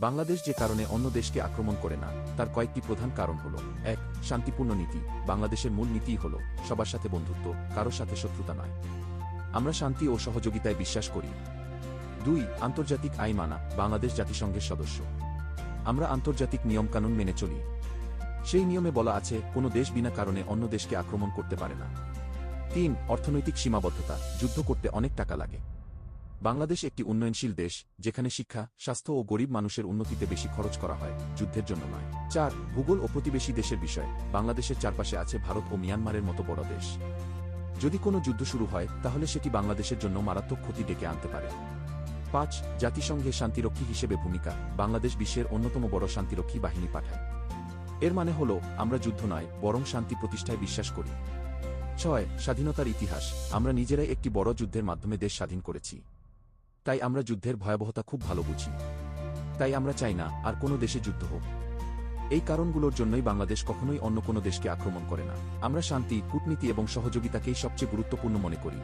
বাংলাদেশ যে কারণে অন্য দেশকে আক্রমণ করে না, তার কয়েকটি প্রধান কারণ হল, এক, শান্তিপূর্ণ নীতি, বাংলাদেশের মূল নীতিই হল, সবার সাথে বন্ধুত্ব, কারোর সাথে শত্রুতা নয়। আমরা শান্তি ও সহযোগিতায় বিশ্বাস করি। দুই, আন্তর্জাতিক আইন মানা, বাংলাদেশ জাতিসংঘের সদস্য। আমরা আন্তর্জাতিক নিয়মকানুন মেনে চলি। সেই নিয়মে বলা আছে, কোনো দেশ বিনা কারণে অন্য দেশকে আক্রমণ করতে পারে না। তিন, অর্থনৈতিক সীমাবদ্ধতা, যুদ্ধ করতে অনেক টাকা লাগে। বাংলাদেশ একটি উন্নয়নশীল দেশ, যেখানে শিক্ষা, স্বাস্থ্য ও গরিব মানুষের উন্নতিতে বেশি খরচ করা হয়, যুদ্ধের জন্য নয়। চার, ভূগোল ও প্রতিবেশী দেশের বিষয়। বাংলাদেশের চারপাশে আছে ভারত ও মিয়ানমারের মতো বড় দেশ। যদি কোনো যুদ্ধ শুরু হয়, তাহলে সেটি বাংলাদেশের জন্য মারাত্মক ক্ষতি ডেকে আনতে পারে। পাঁচ, জাতিসংঘে শান্তিরক্ষী হিসেবে ভূমিকা। বাংলাদেশ বিশ্বের অন্যতম বড় শান্তিরক্ষী বাহিনী পাঠায়। এর মানে হল, আমরা যুদ্ধ নয়, বরং শান্তি প্রতিষ্ঠায় বিশ্বাস করি। ছয়, স্বাধীনতার ইতিহাস। আমরা নিজেরাই একটি বড় যুদ্ধের মাধ্যমে দেশ স্বাধীন করেছি। তাই আমরা যুদ্ধের ভয়াবহতা খুব ভালো বুঝি। তাই আমরা চাই না, আর কোনো দেশে যুদ্ধ হোক। এই কারণগুলোর জন্যই বাংলাদেশ কখনোই অন্য কোনো দেশকে আক্রমণ করে না। আমরা শান্তি, কূটনীতি এবং সহযোগিতাকেই সবচেয়ে গুরুত্বপূর্ণ মনে করি।